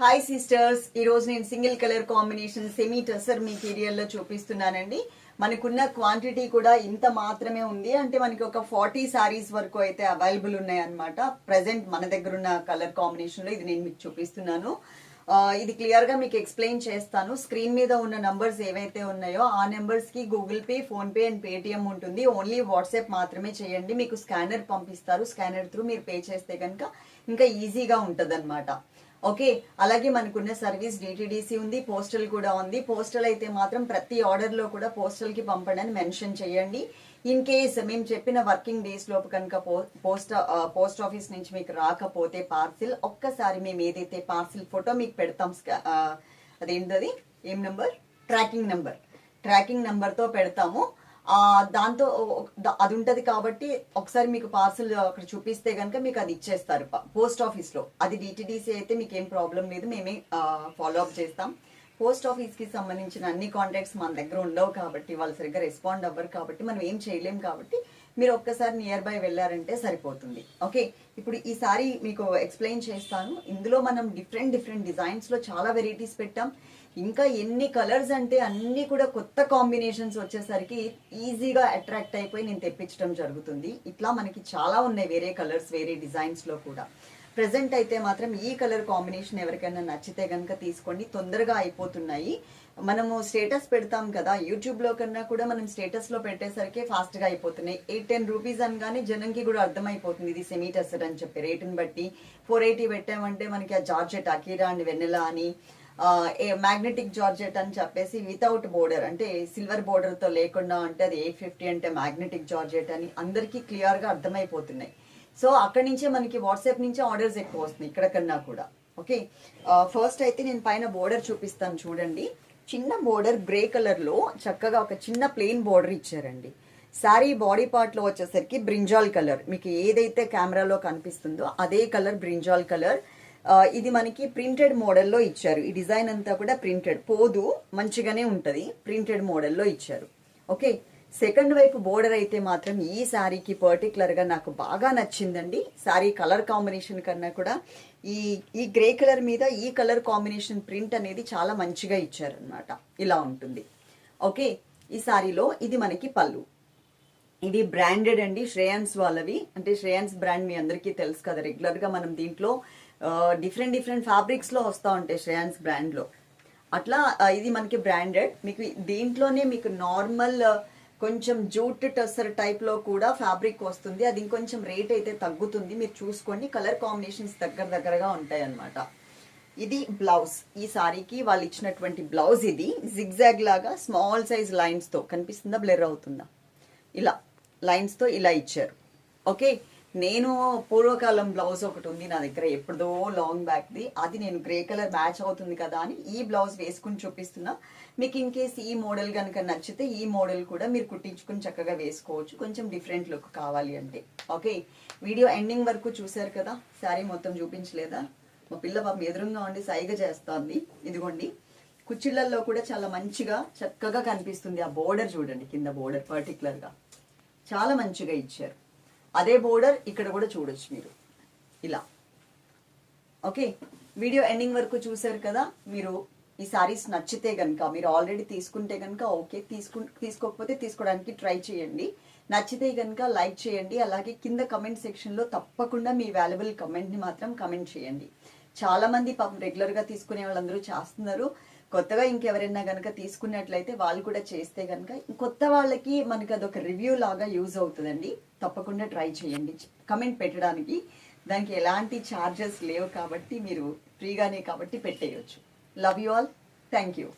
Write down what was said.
Hi sisters ఈరోజు నేను single colour combination semi tussar మీ లో చూపిస్తున్నానండి. మనకున్న క్వాంటిటీ కూడా ఇంత మాత్రమే ఉంది. అంటే మనకి ఒక ఫార్టీ సారీస్ వరకు అయితే అవైలబుల్ ఉన్నాయి అనమాట మన దగ్గర ఉన్న కలర్ కాంబినేషన్లో ఇది నేను మీకు చూపిస్తున్నాను. ఇది క్లియర్గా మీకు ఎక్స్ప్లెయిన్ చేస్తాను. స్క్రీన్ మీద ఉన్న నంబర్స్ ఏవైతే ఉన్నాయో ఆ నెంబర్స్కి Google Pay PhonePe and Paytm ఉంటుంది. ఓన్లీ వాట్సాప్ మాత్రమే చేయండి. మీకు స్కానర్ పంపిస్తారు. స్కానర్ త్రూ మీరు పే చేస్తే కనుక ఇంకా ఈజీగా ఉంటుంది ఓకే అలాగే మనకున్న సర్వీస్ డిటిడిసి ఉంది పోస్టల్ కూడా ఉంది. పోస్టల్ అయితే మాత్రం ప్రతి ఆర్డర్లో కూడా పోస్టల్కి పంపడానికి మెన్షన్ చేయండి. ఇన్ కేస్ మేము చెప్పిన వర్కింగ్ డేస్ లోపు కనుక పోస్ట్ పోస్ట్ ఆఫీస్ నుంచి మీకు రాకపోతే పార్సిల్ ఒక్కసారి మేము ఏదైతే పార్సిల్ ఫోటో మీకు పెడతాం అదేంటది? ఏం నెంబర్? Tracking number. ట్రాకింగ్ నెంబర్తో పెడతాము. దాంతో అది ఉంటది కాబట్టి ఒకసారి మీకు పార్సల్ అక్కడ చూపిస్తే కనుక మీకు అది ఇచ్చేస్తారు. పోస్ట్ ఆఫీస్లో అది డిటిడిసి అయితే మీకు ఏం ప్రాబ్లం లేదు. మేమే ఫాలో అప్ చేస్తాం. పోస్ట్ ఆఫీస్కి సంబంధించిన అన్ని కాంటాక్ట్స్ మన దగ్గర ఉండవు కాబట్టి వాళ్ళు సరిగ్గా రెస్పాండ్ అవ్వరు కాబట్టి మనం ఏం చేయలేం కాబట్టి మీరు ఒక్కసారి నియర్ బై వెళ్ళారంటే సరిపోతుంది. ఓకే? ఇప్పుడు ఈసారి మీకు ఎక్స్ప్లెయిన్ చేస్తాను. ఇందులో మనం డిఫరెంట్ డిఫరెంట్ డిజైన్స్లో చాలా వెరైటీస్ పెట్టాం. ఇంకా ఎన్ని కలర్స్ అంటే అన్ని కూడా కొత్త కాంబినేషన్స్ వచ్చేసరికి ఈజీగా అట్రాక్ట్ అయిపోయి నేను తెప్పించడం జరుగుతుంది. ఇట్లా మనకి చాలా ఉన్నాయి వేరే కలర్స్ వేరే డిజైన్స్లో కూడా. ప్రెసెంట్ అయితే మాత్రం ఈ కలర్ కాంబినేషన్ ఎవరికైనా నచ్చితే కనుక తీసుకోండి. తొందరగా అయిపోతున్నాయి. మనము స్టేటస్ పెడతాం కదా యూట్యూబ్లో కన్నా కూడా మనం స్టేటస్లో పెట్టేసరికి ఫాస్ట్గా అయిపోతున్నాయి. ఎయిట్ టెన్ రూపీస్ అనగానే జనంకి కూడా అర్థమైపోతుంది. ఇది సెమీ టెస్టర్ అని చెప్పి రేటుని బట్టి. ఫోర్ ఎయిటీ పెట్టామంటే మనకి ఆ జార్జెట్ అకీరా అండ్ వెన్నెలా అని మ్యాగ్నెటిక్ జార్జెట్ అని చెప్పేసి వితౌట్ బోర్డర్ అంటే సిల్వర్ బోర్డర్తో లేకుండా అంటే అది ఎయిట్ ఫిఫ్టీ అంటే మ్యాగ్నెటిక్ జార్జెట్ అని అందరికీ క్లియర్గా అర్థమైపోతున్నాయి. సో అక్కడి నుంచే మనకి వాట్సాప్ నుంచే ఆర్డర్స్ ఎక్కువ వస్తున్నాయి ఇక్కడ కన్నా కూడా. ఓకే ఫస్ట్ అయితే నేను పైన బోర్డర్ చూపిస్తాను చూడండి. చిన్న బోర్డర్ గ్రే కలర్లో చక్కగా ఒక చిన్న ప్లెయిన్ బోర్డర్ ఇచ్చారండి. శారీ బాడీ పార్ట్లో వచ్చేసరికి బ్రింజాల్ కలర్ మీకు ఏదైతే కెమెరాలో కనిపిస్తుందో అదే కలర్ బ్రింజాల్ కలర్ ఇది మనకి ప్రింటెడ్ మోడల్లో ఇచ్చారు. ఈ డిజైన్ అంతా కూడా ప్రింటెడ్. పోదు మంచిగానే ఉంటుంది. ప్రింటెడ్ మోడల్లో ఇచ్చారు. ఓకే? సెకండ్ వైపు బోర్డర్ అయితే మాత్రం ఈ శారీకి పర్టికులర్గా నాకు బాగా నచ్చిందండి. శారీ కలర్ కాంబినేషన్ కన్నా కూడా ఈ ఈ గ్రే కలర్ మీద ఈ కలర్ కాంబినేషన్ ప్రింట్ అనేది చాలా మంచిగా ఇచ్చారనమాట ఇలా ఉంటుంది. ఓకే? ఈ శారీలో ఇది మనకి పళ్ళు. ఇది బ్రాండెడ్ అండి శ్రేయాన్స్ వాళ్ళవి. అంటే శ్రేయాన్స్ బ్రాండ్ మీ అందరికీ తెలుసు కదా రెగ్యులర్గా మనం దీంట్లో డిఫరెంట్ డిఫరెంట్ ఫ్యాబ్రిక్స్లో వస్తూ ఉంటాయి శ్రేయాన్స్ బ్రాండ్లో. అట్లా ఇది మనకి బ్రాండెడ్ మీకు దీంట్లోనే మీకు నార్మల్ కొంచెం జూట్ టసర్ టైప్లో కూడా ఫ్యాబ్రిక్ వస్తుంది. అది ఇంకొంచెం రేట్ అయితే తగ్గుతుంది. మీరు చూసుకోండి. కలర్ కాంబినేషన్స్ దగ్గర దగ్గరగా ఉంటాయి అన్నమాట ఇది బ్లౌజ్ ఈ సారీకి వాళ్ళు ఇచ్చినటువంటి బ్లౌజ్ ఇది. జిగ్జాగ్ లాగా స్మాల్ సైజ్ లైన్స్తో. కనిపిస్తుందా? బ్లెర్ అవుతుందా? ఇలా లైన్స్తో ఇలా ఇచ్చారు. ఓకే నేను పూర్వకాలం బ్లౌజ్ ఒకటి ఉంది నా దగ్గర ఎప్పుడో లాంగ్ బ్యాక్ది అది నేను గ్రే కలర్ మ్యాచ్ అవుతుంది కదా అని ఈ బ్లౌజ్ వేసుకుని చూపిస్తున్నా. మీకు ఇన్ కేస్ ఈ మోడల్ కనుక నచ్చితే ఈ మోడల్ కూడా మీరు కుట్టించుకుని చక్కగా వేసుకోవచ్చు. కొంచెం డిఫరెంట్ లుక్ కావాలి అంటే. ఓకే వీడియో ఎండింగ్ వరకు చూశారు కదా? శారీ మొత్తం చూపించలేదా? మా పిల్ల పాపం ఎదురుగా ఉండి సైగ చేస్తుంది. ఇదిగోండి. కుచ్చిళ్ళల్లో కూడా చాలా మంచిగా చక్కగా కనిపిస్తుంది ఆ బోర్డర్ చూడండి కింద బోర్డర్ పర్టికులర్గా చాలా మంచిగా ఇచ్చారు. అదే బోర్డర్ ఇక్కడ కూడా చూడొచ్చు మీరు. ఇలా. ఓకే? వీడియో ఎండింగ్ వరకు చూశారు కదా? మీరు ఈ సారీస్ నచ్చితే కనుక మీరు ఆల్రెడీ తీసుకుంటే కనుక ఓకే తీసుకు తీసుకోకపోతే తీసుకోవడానికి ట్రై చేయండి. నచ్చితే కనుక లైక్ చేయండి. అలాగే కింద కమెంట్ సెక్షన్లో తప్పకుండా మీ వాల్యుబుల్ కమెంట్ని మాత్రం కమెంట్ చేయండి. చాలామంది పాపం రెగ్యులర్గా తీసుకునే వాళ్ళందరూ చేస్తున్నారు. కొత్తగా ఇంకెవరైనా కనుక తీసుకున్నట్లయితే వాళ్ళు కూడా చేస్తే కనుక కొత్త వాళ్ళకి మనకి అదొక రివ్యూ లాగా యూజ్ అవుతుందండి. తప్పకుండా ట్రై చేయండి. కమెంట్ పెట్టడానికి దానికి ఎలాంటి ఛార్జెస్ లేవు కాబట్టి మీరు ఫ్రీగానే కాబట్టి పెట్టేయచ్చు. Love you all thank you